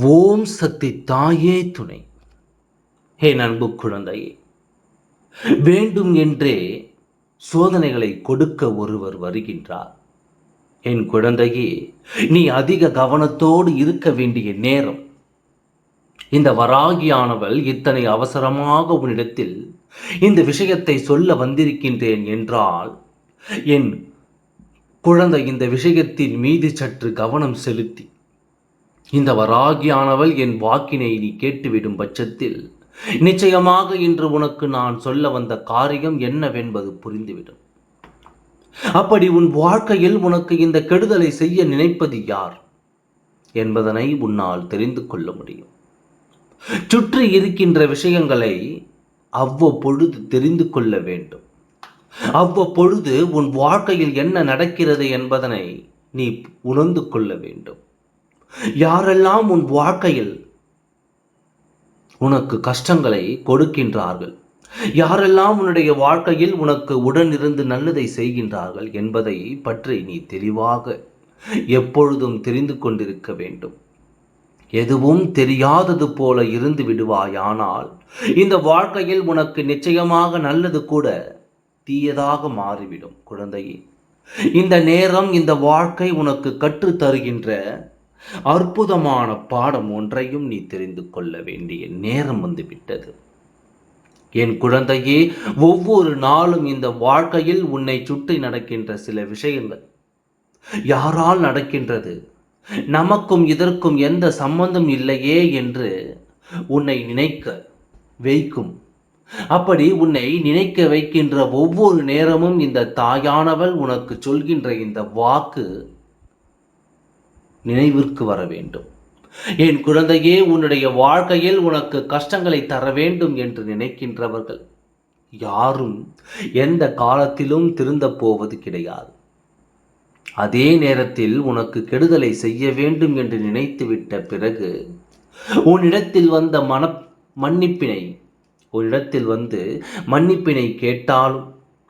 ஓம் சக்தி தாயே துணை. ஹே நண்பு குழந்தையே வேண்டும் என்றே சோதனைகளை கொடுக்க ஒருவர் வருகின்றார். என் குழந்தையே நீ அதிக கவனத்தோடு இருக்க வேண்டிய நேரம். இந்த வராகியானவள் இத்தனை அவசரமாக உன்னிடத்தில் இந்த விஷயத்தை சொல்ல வந்திருக்கின்றேன் என்றால் என் குழந்தை இந்த விஷயத்தின் மீது சற்று கவனம் செலுத்தி இந்த வராகியானவள் என் வாக்கினை நீ கேட்டுவிடும் பட்சத்தில் நிச்சயமாக இன்று உனக்கு நான் சொல்ல வந்த காரியம் என்னவென்பது புரிந்துவிடும். அப்படி உன் வாழ்க்கையில் உனக்கு இந்த கெடுதலை செய்ய நினைப்பது யார் என்பதனை உன்னால் தெரிந்து கொள்ள முடியும். சுற்றி இருக்கின்ற விஷயங்களை அவ்வப்பொழுது தெரிந்து கொள்ள வேண்டும். அவ்வப்பொழுது உன் வாழ்க்கையில் என்ன நடக்கிறது என்பதனை நீ உணர்ந்து கொள்ள வேண்டும். யாரெல்லாம் உன் வாழ்க்கையில் உனக்கு கஷ்டங்களை கொடுக்கின்றார்கள்? யாரெல்லாம் உன்னுடைய வாழ்க்கையில் உனக்கு உடனிருந்து நல்லதை செய்கின்றார்கள் என்பதை பற்றி நீ தெளிவாக எப்பொழுதும் தெரிந்து கொண்டிருக்க வேண்டும். எதுவும் தெரியாதது போல இருந்து விடுவாயானால் இந்த வாழ்க்கையில் உனக்கு நிச்சயமாக நல்லது கூட தீயதாக மாறிவிடும் குழந்தையே. இந்த நேரம் இந்த வாழ்க்கை உனக்கு கற்றுத்தருகின்ற அற்புதமான பாடம் ஒன்றையும் நீ தெரிந்து கொள்ள வேண்டிய நேரம் வந்துவிட்டது. என் குழந்தையே ஒவ்வொரு நாளும் இந்த வாழ்க்கையில் உன்னை சுற்றி நடக்கின்ற சில விஷயங்கள் யாரால் நடக்கின்றது? நமக்கும் இதற்கும் எந்த சம்பந்தம் இல்லையே என்று உன்னை நினைக்க வைக்கும். அப்படி உன்னை நினைக்க வைக்கின்ற ஒவ்வொரு நேரமும் இந்த தாயானவள் உனக்கு சொல்கின்ற இந்த வாக்கு நினைவிற்கு வர வேண்டும். என் குழந்தையே உன்னுடைய வாழ்க்கையில் உனக்கு கஷ்டங்களை தர வேண்டும் என்று நினைக்கின்றவர்கள் யாரும் எந்த காலத்திலும் திருந்த போவது கிடையாது. அதே நேரத்தில் உனக்கு கெடுதலை செய்ய வேண்டும் என்று நினைத்துவிட்ட பிறகு உன்னிடத்தில் வந்த மன மன்னிப்பினை உன்னிடத்தில் வந்து மன்னிப்பினை கேட்டாலும்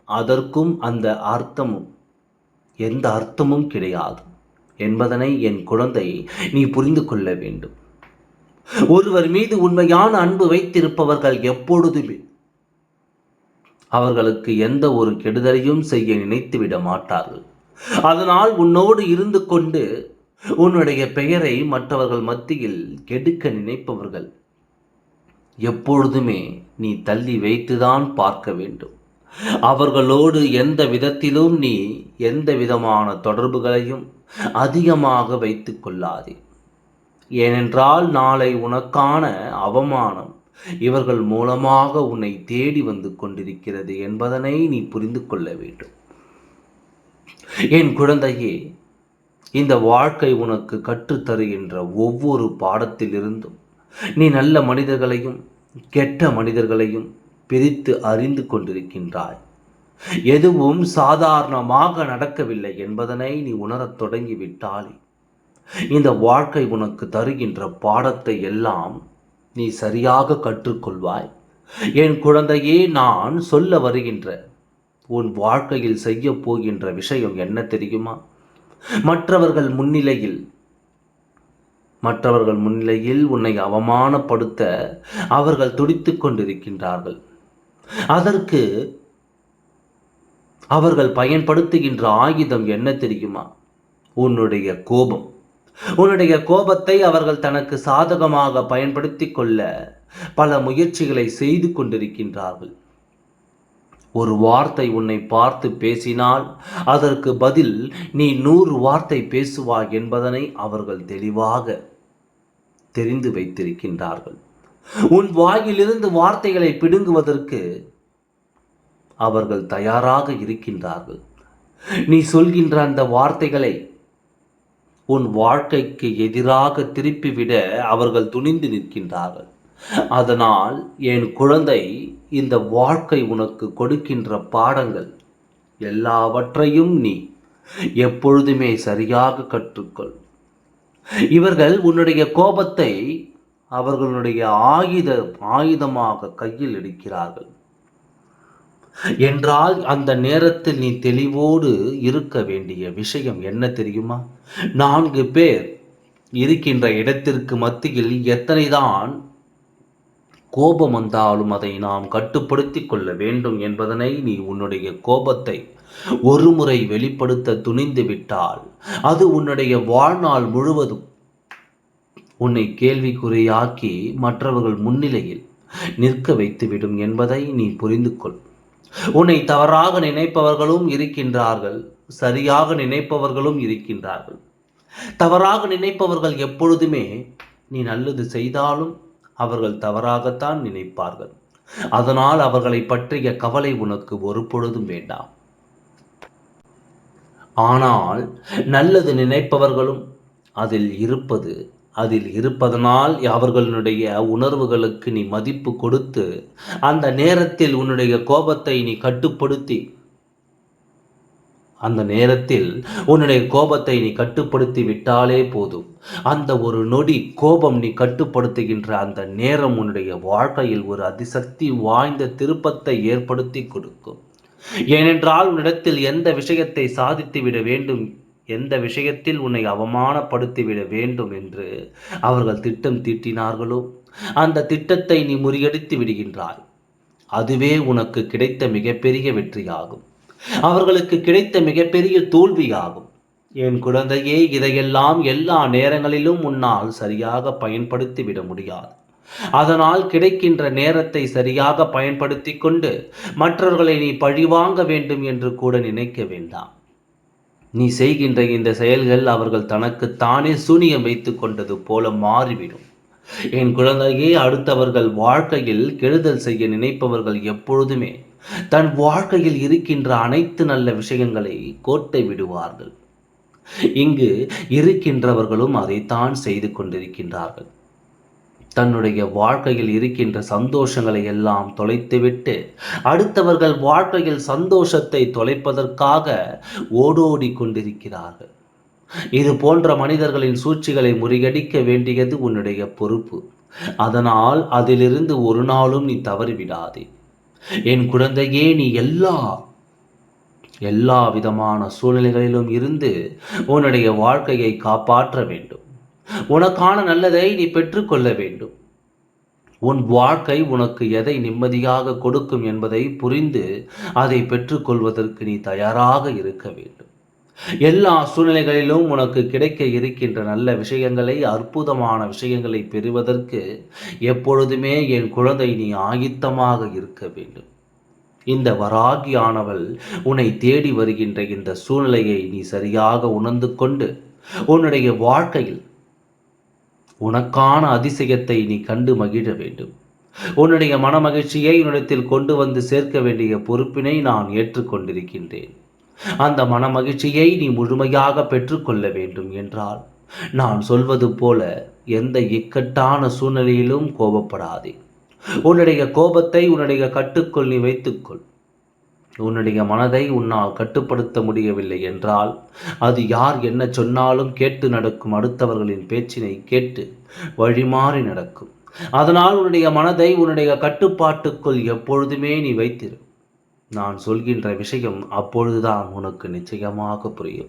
அதற்கும் அந்த அர்த்தமும் எந்த அர்த்தமும் கிடையாது. என்பதனை என் குழந்தை நீ புரிந்து கொள்ள வேண்டும். ஒருவர் மீது உண்மையான அன்பு வைத்திருப்பவர்கள் எப்பொழுதுமே அவர்களுக்கு எந்த ஒரு கெடுதலையும் செய்ய நினைத்து விட மாட்டார்கள். அதனால் உன்னோடு இருந்து கொண்டு உன்னுடைய பெயரை மற்றவர்கள் மத்தியில் கெடுக்க நினைப்பவர்கள் எப்பொழுதுமே நீ தள்ளி வைத்துதான் பார்க்க வேண்டும். அவர்களோடு எந்த விதத்திலும் நீ எந்த விதமான தொடர்புகளையும் அதிகமாக வைத்து கொள்ளாதே ஏனென்றால் நாளை உனக்கான அவமானம் இவர்கள் மூலமாக உன்னை தேடி வந்து கொண்டிருக்கிறது என்பதனை நீ புரிந்து கொள்ள வேண்டும். என் குழந்தையே இந்த வாழ்க்கை உனக்கு கற்றுத்தருகின்ற ஒவ்வொரு பாடத்திலிருந்தும் நீ நல்ல மனிதர்களையும் கெட்ட மனிதர்களையும் பிரித்து அறிந்து கொண்டிருக்கின்றாய். எதுவும் சாதாரணமாக நடக்கவில்லை என்பதனை நீ உணரத் தொடங்கிவிட்டாலே. இந்த வாழ்க்கை உனக்கு தருகின்ற பாடத்தை எல்லாம் நீ சரியாக கற்றுக்கொள்வாய். என் குழந்தையே நான் சொல்ல வருகின்ற உன் வாழ்க்கையில் செய்ய போகின்ற விஷயம் என்ன தெரியுமா? மற்றவர்கள் முன்னிலையில் மற்றவர்கள் முன்னிலையில் உன்னை அவமானப்படுத்த அவர்கள் துடித்து கொண்டிருக்கின்றார்கள். அதற்கு அவர்கள் பயன்படுத்துகின்ற ஆயுதம் என்ன தெரியுமா? உன்னுடைய கோபம். உன்னுடைய கோபத்தை அவர்கள் தனக்கு சாதகமாக பயன்படுத்தி கொள்ள பல முயற்சிகளை செய்து கொண்டிருக்கின்றார்கள். ஒரு வார்த்தை உன்னை பார்த்து பேசினால் அதற்கு பதில் நீ நூறு வார்த்தை பேசுவாய் என்பதனை அவர்கள் தெளிவாக தெரிந்து வைத்திருக்கின்றார்கள். உன் வாயிலிருந்து வார்த்தைகளை பிடுங்குவதற்கு அவர்கள் தயாராக இருக்கின்றார்கள். நீ சொல்கின்ற அந்த வார்த்தைகளை உன் வாழ்க்கைக்கு எதிராக திருப்பிவிட அவர்கள் துணிந்து நிற்கின்றார்கள். அதனால் என் குழந்தை இந்த வாழ்க்கை உனக்கு கொடுக்கின்ற பாடங்கள் எல்லாவற்றையும் நீ எப்பொழுதுமே சரியாக கற்றுக்கொள். இவர்கள் உன்னுடைய கோபத்தை அவர்களுடைய ஆயுத ஆயுதமாக கையில் எடுக்கிறார்கள். என்றால் அந்த நேரத்தில் நீ தெளிவோடு இருக்க வேண்டிய விஷயம் என்ன தெரியுமா? நான்கு பேர் இருக்கின்ற இடத்திற்கு மத்தியில் எத்தனைதான் கோபம் வந்தாலும் அதை நாம் கட்டுப்படுத்தி கொள்ள வேண்டும் என்பதனை நீ உன்னுடைய கோபத்தை ஒருமுறை வெளிப்படுத்த துணிந்து விட்டால் அது உன்னுடைய வாழ்நாள் முழுவதும் உன்னை கேள்விக்குறியாக்கி மற்றவர்கள் முன்னிலையில் நிற்க வைத்துவிடும் என்பதை நீ புரிந்து கொள் உன்னை தவறாக நினைப்பவர்களும் இருக்கின்றார்கள் சரியாக நினைப்பவர்களும் இருக்கின்றார்கள். தவறாக நினைப்பவர்கள் எப்பொழுதுமே நீ நல்லது செய்தாலும் அவர்கள் தவறாகத்தான் நினைப்பார்கள். அதனால் அவர்களை பற்றிய கவலை உனக்கு ஒரு பொழுதும் வேண்டாம். ஆனால் நல்லது நினைப்பவர்களும் அதில் இருப்பது அதில் இருப்பதனால் அவர்களுடைய உணர்வுகளுக்கு நீ மதிப்பு கொடுத்து அந்த நேரத்தில் உன்னுடைய கோபத்தை நீ கட்டுப்படுத்தி அந்த நேரத்தில் உன்னுடைய கோபத்தை நீ கட்டுப்படுத்தி விட்டாலே போதும். அந்த ஒரு நொடி கோபம் நீ கட்டுப்படுத்துகின்ற அந்த நேரம் உன்னுடைய வாழ்க்கையில் ஒரு அதிசக்தி வாய்ந்த திருப்பத்தை ஏற்படுத்தி கொடுக்கும். ஏனென்றால் உன்னிடத்தில் எந்த விஷயத்தை சாதித்து விட வேண்டும் எந்த விஷயத்தில் உன்னை அவமானப்படுத்திவிட வேண்டும் என்று அவர்கள் திட்டம் தீட்டினார்களோ அந்த திட்டத்தை நீ முறியடித்து விடுகின்றாய். அதுவே உனக்கு கிடைத்த மிகப்பெரிய வெற்றியாகும். அவர்களுக்கு கிடைத்த மிகப்பெரிய தோல்வியாகும். என் குழந்தையே இதையெல்லாம் எல்லா நேரங்களிலும் உன்னால் சரியாக பயன்படுத்தி விட முடியாது. அதனால் கிடைக்கின்ற நேரத்தை சரியாக பயன்படுத்தி கொண்டு மற்றவர்களை நீ பழிவாங்க வேண்டும் என்று கூட நினைக்க வேண்டாம். நீ செய்கின்ற இந்த செயல்கள் அவர்கள் தனக்கு தானே சூனியம் வைத்து கொண்டது போல மாறிவிடும். என் குழந்தையே அடுத்தவர்கள் வாழ்க்கையில் கெடுதல் செய்ய நினைப்பவர்கள் எப்பொழுதுமே தன் வாழ்க்கையில் இருக்கின்ற அனைத்து நல்ல விஷயங்களை கோட்டை விடுவார்கள். இங்கு இருக்கின்றவர்களும் அதைத்தான் செய்து கொண்டிருக்கின்றார்கள். தன்னுடைய வாழ்க்கையில் இருக்கின்ற சந்தோஷங்களை எல்லாம் தொலைத்துவிட்டு அடுத்தவர்கள் வாழ்க்கையில் சந்தோஷத்தை தொலைப்பதற்காக ஓடோடி கொண்டிருக்கிறார்கள் இது போன்ற மனிதர்களின் சூழ்ச்சிகளை முறியடிக்க வேண்டியது உன்னுடைய பொறுப்பு. அதனால் அதிலிருந்து ஒரு நாளும் நீ தவறிவிடாதே. என் குழந்தையே நீ எல்லா எல்லா விதமான சூழ்நிலைகளிலும் இருந்து உன்னுடைய வாழ்க்கையை காப்பாற்ற வேண்டும். உனக்கான நல்லதை நீ பெற்றுக்கொள்ள வேண்டும். உன் வாழ்க்கை உனக்கு எதை நிம்மதியாக கொடுக்கும் என்பதை புரிந்து அதை பெற்றுக்கொள்வதற்கு நீ தயாராக இருக்க வேண்டும். எல்லா சூழ்நிலைகளிலும் உனக்கு கிடைக்க இருக்கின்ற நல்ல விஷயங்களை அற்புதமான விஷயங்களை பெறுவதற்கு எப்பொழுதுமே என் குழந்தை நீ ஆயுத்தமாக இருக்க வேண்டும். இந்த வராகியானவள் உன்னை தேடி வருகின்ற இந்த சூழ்நிலையை நீ சரியாக உணர்ந்து கொண்டு உன்னுடைய வாழ்க்கையில் உனக்கான அதிசயத்தை நீ கண்டு மகிழ வேண்டும். உன்னுடைய மனமகிழ்ச்சியை உன்னிடத்தில் கொண்டு வந்து சேர்க்க வேண்டிய பொறுப்பினை நான் ஏற்றுக்கொண்டிருக்கின்றேன். அந்த மன மகிழ்ச்சியை நீ முழுமையாக பெற்றுக்கொள்ள வேண்டும் என்றால் நான் சொல்வது போல எந்த இக்கட்டான சூழ்நிலையிலும் கோபப்படாதே. உன்னுடைய கோபத்தை உன்னுடைய கட்டுக்குள் நீ வைத்துக்கொள். உன்னுடைய மனதை உன்னால் கட்டுப்படுத்த முடியவில்லை என்றால் அது யார் என்ன சொன்னாலும் கேட்டு நடக்கும் அடுத்தவர்களின் பேச்சினை கேட்டு வழிமாறி நடக்கும். அதனால் உன்னுடைய மனதை உன்னுடைய கட்டுப்பாட்டுக்குள் எப்பொழுதுமே நீ வைத்திரு. நான் சொல்கின்ற விஷயம் அப்பொழுதுதான் உனக்கு நிச்சயமாக புரியும்.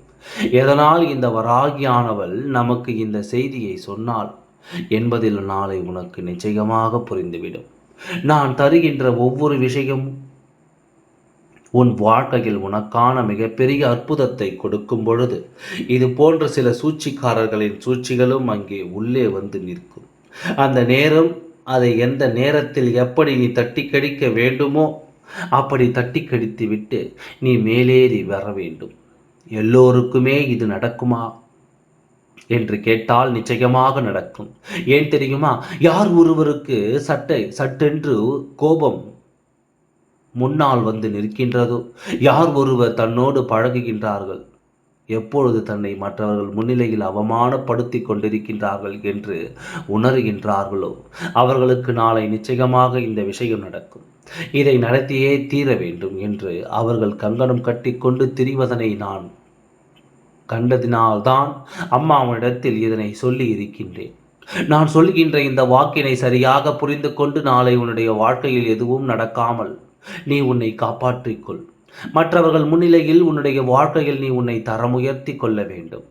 எதனால் இந்த வராகியானவள் நமக்கு இந்த செய்தியை சொன்னால் என்பதில் நாளை உனக்கு நிச்சயமாக புரிந்துவிடும். நான் தருகின்ற ஒவ்வொரு விஷயமும் உன் வாழ்க்கையில் உனக்கான மிகப்பெரிய அற்புதத்தை கொடுக்கும் பொழுது இது போன்ற சில சூழ்ச்சிக்காரர்களின் சூழ்ச்சிகளும் அங்கே உள்ளே வந்து நிற்கும். அந்த நேரம் அதை எந்த நேரத்தில் எப்படி நீ தட்டி கடிக்க வேண்டுமோ அப்படி தட்டி கடித்து விட்டு நீ மேலேறி வர வேண்டும். எல்லோருக்குமே இது நடக்குமா? என்று கேட்டால் நிச்சயமாக நடக்கும். ஏன் தெரியுமா? யார் ஒருவருக்கு சட்டை சட்டென்று கோபம் முன்னால் வந்து நிற்கின்றதோ? யார் ஒருவர் தன்னோடு பழகுகின்றார்கள்? எப்பொழுது தன்னை மற்றவர்கள் முன்னிலையில் அவமானப்படுத்தி கொண்டிருக்கின்றார்கள் என்று உணர்கின்றார்களோ? அவர்களுக்கு நாளை நிச்சயமாக இந்த விஷயம் நடக்கும். இதை நடத்தியே தீர வேண்டும் என்று அவர்கள் கங்கணம் கட்டிக்கொண்டு திரிவதனை நான் கண்டதினால்தான் அம்மா அவனிடத்தில் இதனை சொல்லி இருக்கின்றேன். நான் சொல்கின்ற இந்த வாக்கினை சரியாக புரிந்து கொண்டு நாளை உன்னுடைய வாழ்க்கையில் எதுவும் நடக்காமல் நீ உன்னை காப்பாற்றிக்கொள். மற்றவர்கள் முன்னிலையில் உன்னுடைய வாழ்க்கையில் நீ உன்னை தரமுயர்த்தி கொள்ள வேண்டும்.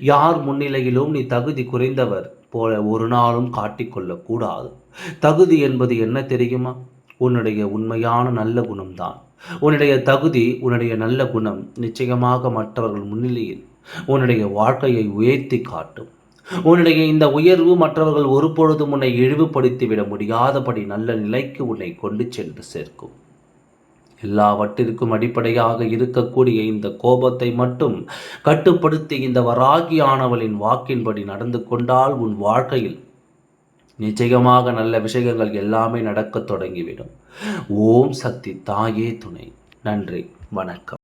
யார் முன்னிலையிலும் நீ தகுதி குறைந்தவர் போல ஒரு நாளும் காட்டிக்கொள்ளக்கூடாது தகுதி என்பது என்ன தெரியுமா? உன்னுடைய உண்மையான நல்ல குணம்தான். உன்னுடைய தகுதி உன்னுடைய நல்ல குணம் நிச்சயமாக மற்றவர்கள் முன்னிலையில் உன்னுடைய வாழ்க்கையை உயர்த்தி காட்டும். உன்னுடைய இந்த உயர்வு மற்றவர்கள் ஒருபொழுதும் உன்னை இழிவுபடுத்திவிட முடியாதபடி நல்ல நிலைக்கு உன்னை கொண்டு சென்று சேர்க்கும். எல்லாவற்றிற்கும் அடிப்படையாக இருக்கக்கூடிய இந்த கோபத்தை மட்டும் கட்டுப்படுத்தி இந்த வராகியானவளின் வாக்கின்படி நடந்து கொண்டால் உன் வாழ்க்கையில் நிச்சயமாக நல்ல விஷயங்கள் எல்லாமே நடக்கத் தொடங்கிவிடும். ஓம் சக்தி தாயே துணை. நன்றி. வணக்கம்.